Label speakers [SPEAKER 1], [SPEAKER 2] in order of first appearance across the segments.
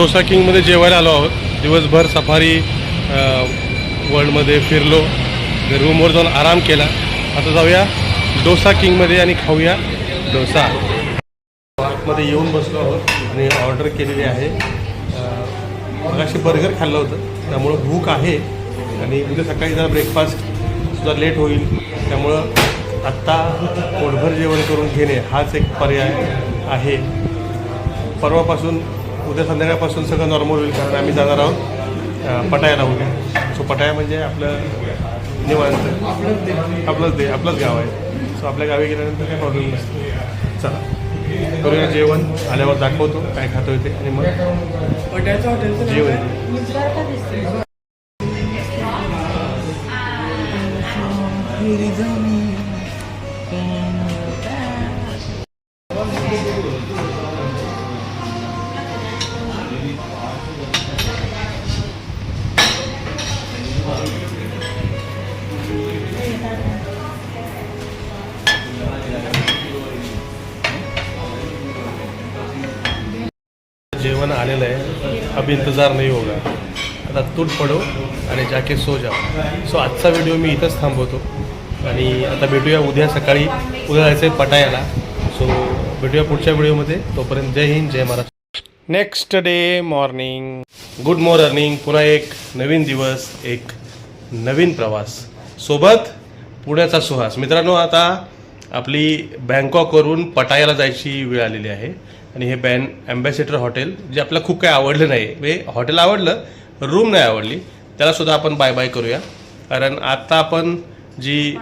[SPEAKER 1] डोसा किंगमध्ये जेवायला आलो आहोत. दिवसभर सफारी वर्ल्डमध्ये फिरलो. रूमवर जाऊन आराम केला. आता जाऊया डोसा किंगमध्ये आणि खाऊया डोसा. पार्कमध्ये येऊन बसलो आहोत. आणि ऑर्डर केलेली आहे. मगाशी बर्गर खाल्लं होतं. त्यामुळं भूक आहे. आणि उद्या सकाळी जरा ब्रेकफास्ट सुद्धा लेट होईल. त्यामुळं आत्ता पोटभर जेवण करून घेणे हाच एक पर्याय आहे. परवापासून उद्या संध्याकाळपासून सगळं नॉर्मल होईल कारण आम्ही जाणार आहोत. अ, पटायाला उद्या सो पटाया म्हणजे आपलं निवांत. आपलंच दे आपलंच गाव आहे. सो आपल्या गावी गेल्यानंतर काही प्रॉब्लेम नसतो चला. करूया जेवण. आल्यावर दाखवतो काय खातो ते आणि मग जेवण. जेवण आलेलं आहे. अब इंतजार नाही होगा. आता तूट पडो आणि जाके सो जा सो आजचा व्हिडिओ मी इथंच थांबवतो. आणि आता भेटूया उद्या सकाळी. उद्या जायचं आहे पटायाला सो भेटूया पुढच्या व्हिडिओमध्ये तोपर्यंत जय हिंद जय Maharashtra. Next day morning good morning पुन्हा एक नवीन दिवस एक नवीन प्रवास. सोबत पुण्याचा सुहास. मित्रांनो आता आपली बँकॉकवरून पटायाला जायची वेळ आलेली आहे. आणि हे बॅन अँबॅसेडर हॉटेल जे आपल्याला खूप काही आवडलं नाही. म्हणजे हॉटेल आवडलं रूम नाही आवडली. त्यालासुद्धा आपण बाय बाय करूया. कारण आत्ता आपण जी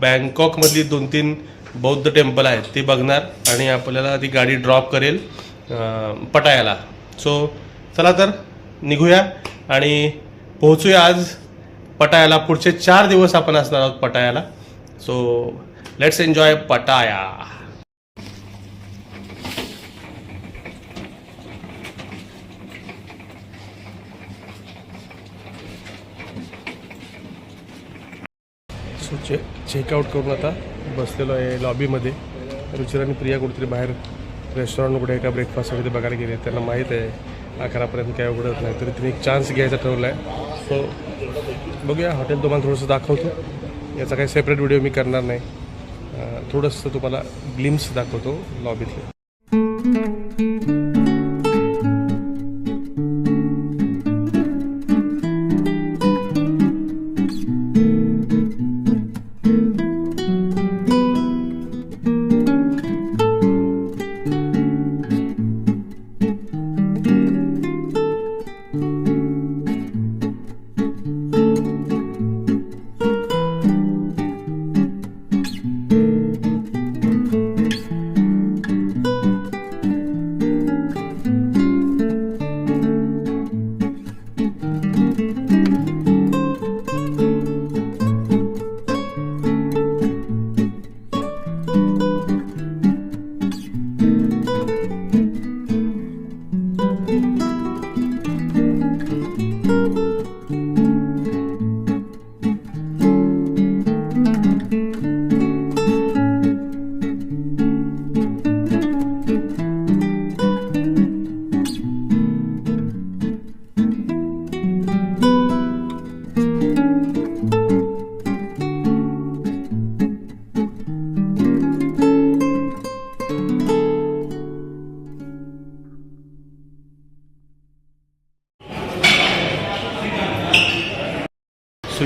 [SPEAKER 1] बँकॉकमधली दोन तीन बौद्ध टेम्पल आहेत ती बघणार आणि आपल्याला ती गाडी ड्रॉप करेल पटायाला. सो चला तर निघूया आणि पोहोचूया आज पटायाला. पुढचे चार दिवस आपण असणार आहोत पटायाला. So let's enjoy Pattaya so चे चेकआउट करून आता बसलेलो आहे लॉबीमध्ये रुचिर आणि प्रिया कुठेतरी बाहेर रेस्टॉरंट कुठे एका ब्रेकफास्टसाठी ते बघायला गेले त्यांना माहीत आहे अकरापर्यंत काय उघडत नाही. तरी तिने एक चान्स घ्यायचा ठरवला आहे. सो बघूया हॉटेल तुम्हाला थोडंसं दाखवतो. याचा काही सेपरेट व्हिडिओ मी करणार नाही. थोडंसं तुम्हाला ग्लिम्स दाखवतो लॉबीतले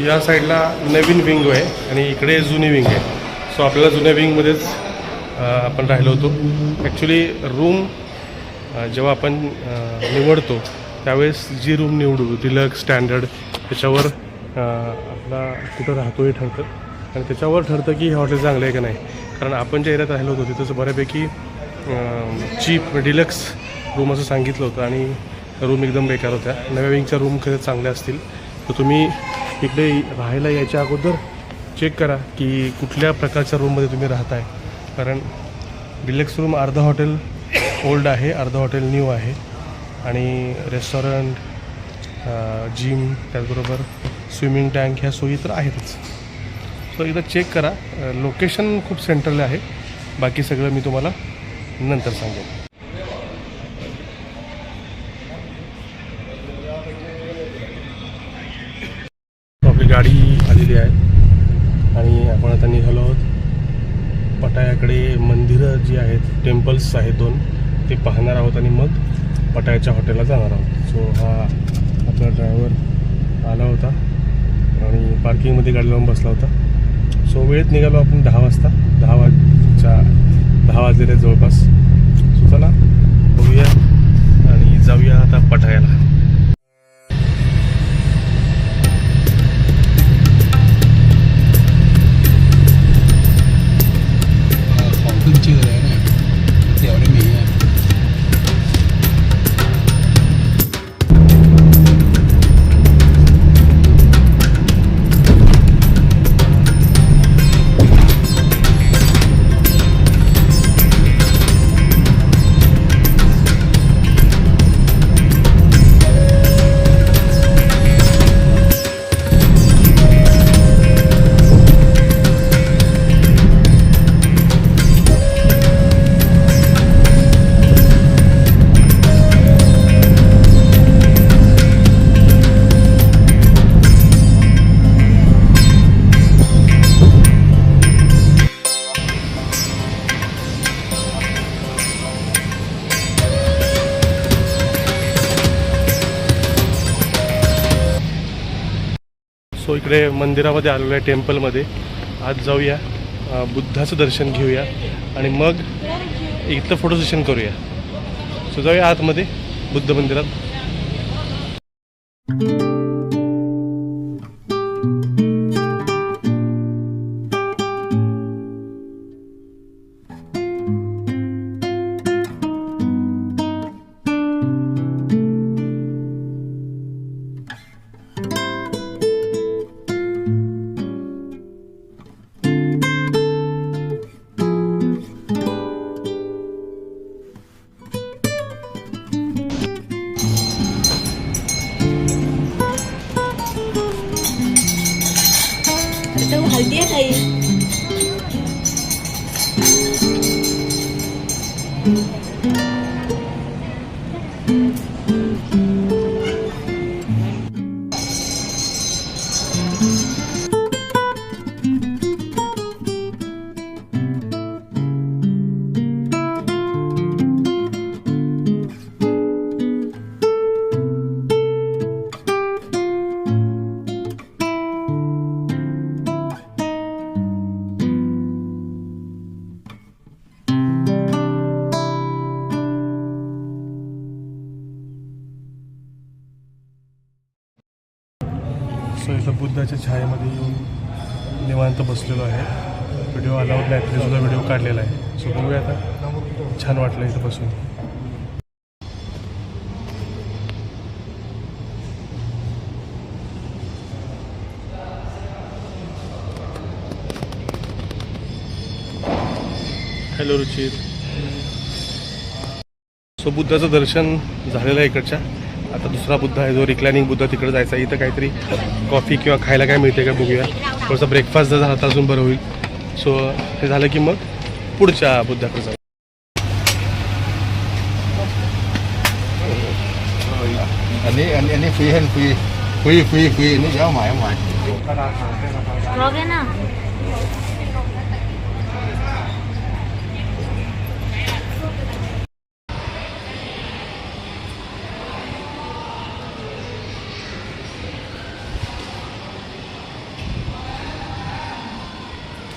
[SPEAKER 1] या साईडला नवीन विंग आहे आणि इकडे जुनी विंग आहे. सो आपल्याला जुन्या विंगमध्येच आपण राहिलो होतो. ॲक्च्युली रूम जेव्हा आपण निवडतो त्यावेळेस जी रूम निवडू डिलक्स स्टँडर्ड त्याच्यावर आपला कुठं राहतो हे ठरतं. आणि त्याच्यावर ठरतं की हे हॉटेल चांगलं आहे का नाही. कारण आपण ज्या एरियात राहिलो होतो तिथंच बऱ्यापैकी चीप डिलक्स रूम असं सांगितलं होतं आणि रूम एकदम बेकार होत्या. नव्या विंगच्या रूम खरंच चांगल्या असतील. तर तुम्ही इकडे राहायला यायच्या अगोदर चेक करा की कुठल्या प्रकारच्या रूममध्ये तुम्ही राहताय. कारण डिलेक्स रूम अर्धा हॉटेल ओल्ड आहे अर्धा हॉटेल न्यू आहे. आणि रेस्टॉरंट जिम त्याचबरोबर स्विमिंग टँक ह्या सोयी तर आहेतच. सो एकदा चेक करा. लोकेशन खूप सेंट्रल आहे. बाकी सगळं मी तुम्हाला नंतर सांगेन. गाडी आलेली आहे. आणि आपण आता निघालो आहोत. पटायाकडे मंदिरं जी आहेत टेम्पल्स आहेत दोन ते पाहणार आहोत आणि मग पटायाच्या हॉटेलला जाणार आहोत. सो हा आपला ड्रायव्हर आला होता आणि पार्किंगमध्ये गाडी लावून बसला होता. सो वेळेत निघालो आपण दहा वाजता. दहा वाजच्या दहा वाजलेल्या जवळपास. सो चला बघूया आणि जाऊया आता पटायाला. इकडे मंदिरामध्ये आलेलो आहे टेम्पलमध्ये. आज जाऊया बुद्धाचं दर्शन घेऊया आणि मग इथलं फोटो सेशन करूया. सो जाऊया आतमध्ये बुद्ध मंदिरात. सो इथं बुद्धाच्या छायेमध्ये येऊन निवांत बसलेलो आहे. व्हिडिओ अलाउड नाही तरी सुद्धा व्हिडिओ काढलेला आहे. सो बघूया आता. छान वाटलं इथं बसून. हॅलो रुचित सो बुद्धाचं दर्शन झालेलं आहे इकडच्या. आता दुसरा बुद्ध आहे जो रिक्लायनिंग बुद्ध तिकडे जायचा. इथं काहीतरी कॉफी किंवा खायला काय मिळते का बघूया. थोडासा ब्रेकफास्ट जर झाला तर अजून बरं होईल. सो हे झालं की मग पुढच्या बुद्धाकडे जाऊ.
[SPEAKER 2] อั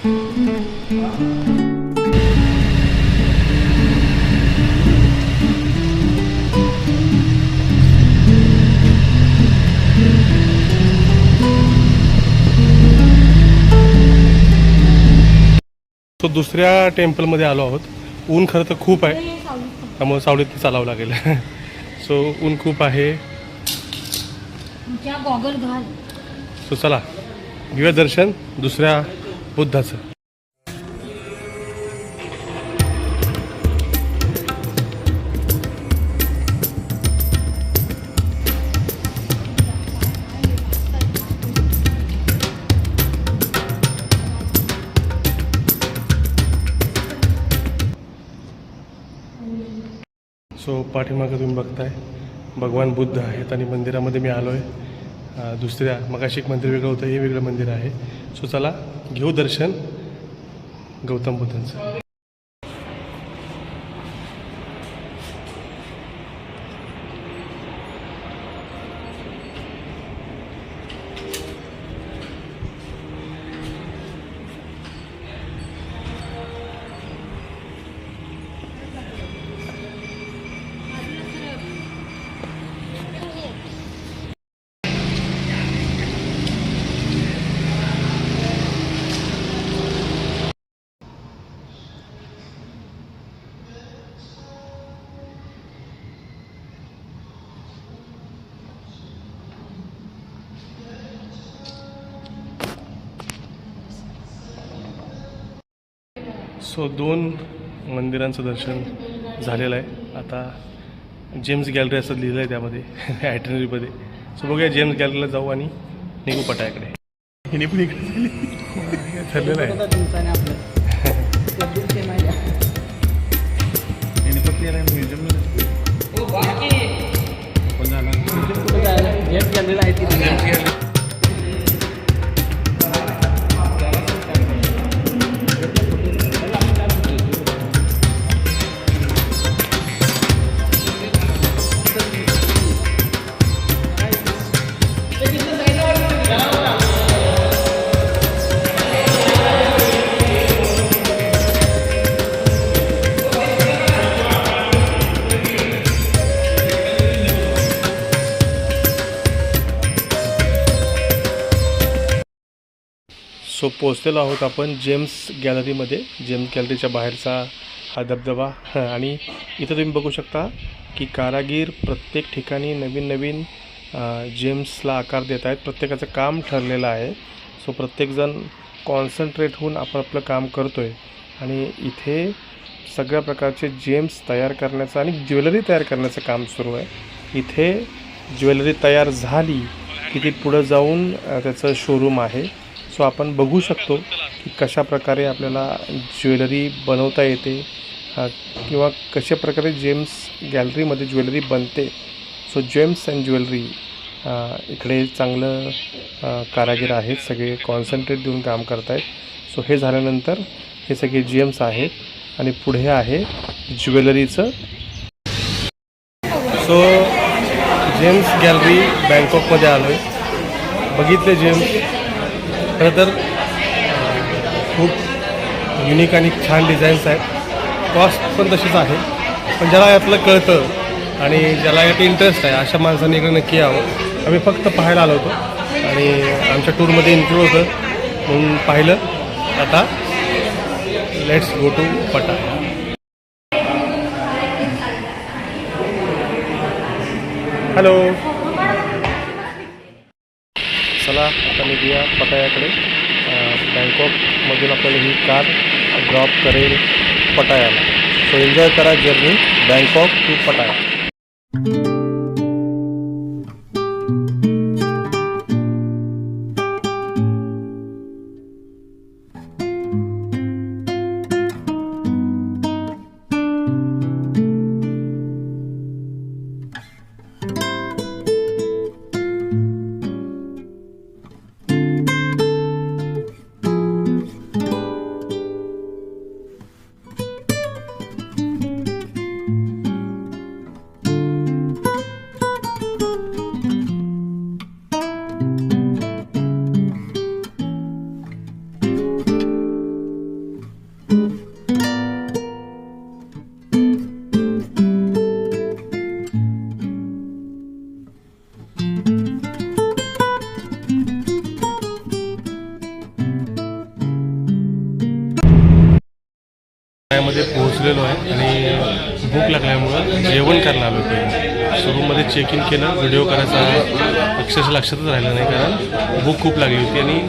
[SPEAKER 1] तो दुसऱ्या टेम्पलमध्ये आलो आहोत. ऊन खरं तर खूप आहे. त्यामुळे सावलीत चालावं लागेल. सो ऊन खूप आहे. सो चला. घेऊया दर्शन. दुसऱ्या बुद्धाचं. सो पाठीमागं तुम्ही बघताय भगवान बुद्ध आहेत आणि मंदिरामध्ये मी आलो आहे दुसऱ्या मगाशी एक मंदिर वेगळं होतं हे वेगळं मंदिर आहे. सो चला घेऊ दर्शन. गौतम बुद्धांचं. सो दोन मंदिरांचं दर्शन झालेलं आहे. आता जेम्स गॅलरी असं लिहिलं आहे त्यामध्ये ॲटनरीमध्ये सो बघूया जेम्स गॅलरीला जाऊ आणि निघू पटायाकडे. हिने पण इकडे झाली ठरलेलं आहे. सो पोचलेलो आहोत आपण जेम्स गॅलरीमध्ये. जेम्स गॅलरीच्या बाहेरचा हा धबधबा. आणि इथं तुम्ही बघू शकता की कारागीर प्रत्येक ठिकाणी नवीन नवीन जेम्सला आकार देत आहेत. प्रत्येकाचं काम ठरलेलं आहे. सो प्रत्येकजण कॉन्सन्ट्रेट होऊन आपण आपलं काम करतो आहे आणि इथे सगळ्या प्रकारचे जेम्स तयार करण्याचं आणि ज्वेलरी तयार करण्याचं काम सुरू आहे. इथे ज्वेलरी तयार झाली की ती पुढं जाऊन त्याचं शोरूम आहे. सो आपण बघू शकतो की कशा प्रकारे आपल्याला ज्वेलरी बनवता येते किंवा कशा प्रकारे जेम्स गॅलरीमध्ये ज्वेलरी बनते. सो जेम्स अँड ज्वेलरी इकडे चांगलं कारागीर आहेत सगळे कॉन्सन्ट्रेट देऊन काम करत आहेत सो हे झाल्यानंतर हे सगळे जेम्स आहेत आणि पुढे आहे ज्वेलरीचं. सो जेम्स गॅलरी बँकॉकमध्ये आलो आहे बघितले जेम्स? खरं तर खूप युनिक आणि छान डिझाईन्स आहेत. कॉस्ट पण तशीच आहे. पण ज्याला यातलं कळतं आणि ज्याला यात इंटरेस्ट आहे अशा माणसांनी इकडे नक्की यावं. आम्ही फक्त पाहायला आलो होतो. आणि आमच्या टूरमध्ये इन्क्लूड होतं. म्हणून पाहिलं. आता let's go to Pattaya hello आपल्याला आता निघूया पटायाकडे. बँकॉकमधून आपल्याला ही कार ड्रॉप करेल पटायाला. सो एन्जॉय करा जर्नी बँकॉक टू पटाया इथे पोहोचलेलो आहे आणि भूक लागल्यामुळं जेवण करायला आलो होतो शोरूममध्ये चेक इन केलं व्हिडिओ करायचा अक्षरशः लक्षातच राहिलं नाही कारण भूक खूप लागली होती आणि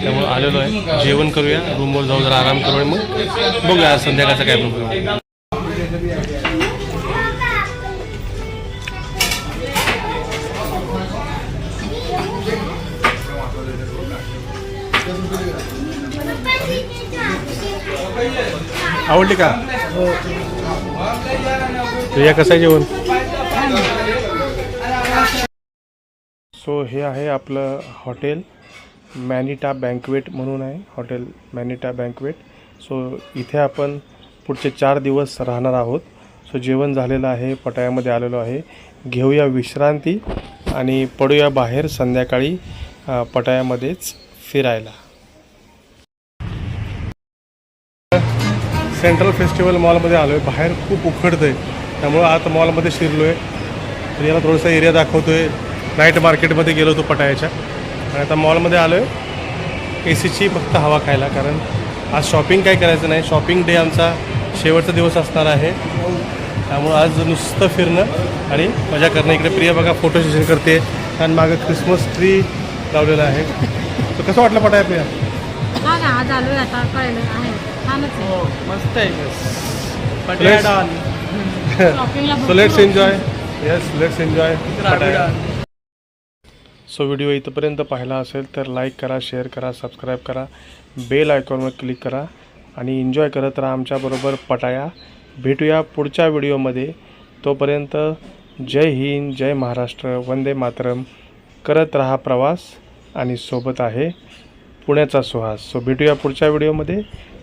[SPEAKER 1] त्यामुळं आलेलो आहे. जेवण करूया रूमवर जाऊ जरा आराम करू आणि मग बघूया संध्याकाळचा काय प्रॉब्लेम आवडली का? तुझ्या कसं आहे जेवण? सो हे आहे आपलं हॉटेल मॅनिटा बँकवेट म्हणून आहे हॉटेल मॅनिटा बँकवेट. सो इथे आपण पुढचे चार दिवस राहणार आहोत. सो जेवण झालेलं आहे पटायामध्ये आलेलो आहे. घेऊया विश्रांती आणि पडूया बाहेर संध्याकाळी पटायामध्येच फिरायला. सेंट्रल फेस्टिवल मॉलमध्ये आलो आहे बाहेर खूप उखडतं आहे त्यामुळं आता मॉलमध्ये शिरलो आहे तर याला थोडासा एरिया दाखवतो आहे नाईट मार्केटमध्ये गेलो होतो पटायाच्या. आणि आता मॉलमध्ये आलो आहे ए सीची फक्त हवा खायला. कारण आज शॉपिंग काय करायचं नाही. शॉपिंग डे आमचा शेवटचा दिवस असणार आहे. त्यामुळं आज नुसतं फिरणं आणि मजा करणं. इकडे प्रिया बघा फोटो सेशन करते. आणि मागं क्रिसमस ट्री लावलेला आहे. तर कसं वाटलं पटाया प्रिया?
[SPEAKER 3] हा ना आज आता. कळलं आहे. छानच
[SPEAKER 4] मस्त आहे. Done
[SPEAKER 1] so let's enjoy yes let's enjoy so video इथंपर्यंत पाहिला असेल तर लाईक करा शेअर करा सबस्क्राईब करा. बेल आयकॉनवर क्लिक करा. आणि एन्जॉय करत राहा आमच्याबरोबर पटाया. भेटूया पुढच्या व्हिडिओमध्ये तोपर्यंत जय हिंद जय महाराष्ट्र वंदे मातरम. करत राहा प्रवास. आणि सोबत आहे पुण्याचा सुहास. सो भेटूया पुढच्या व्हिडिओमध्ये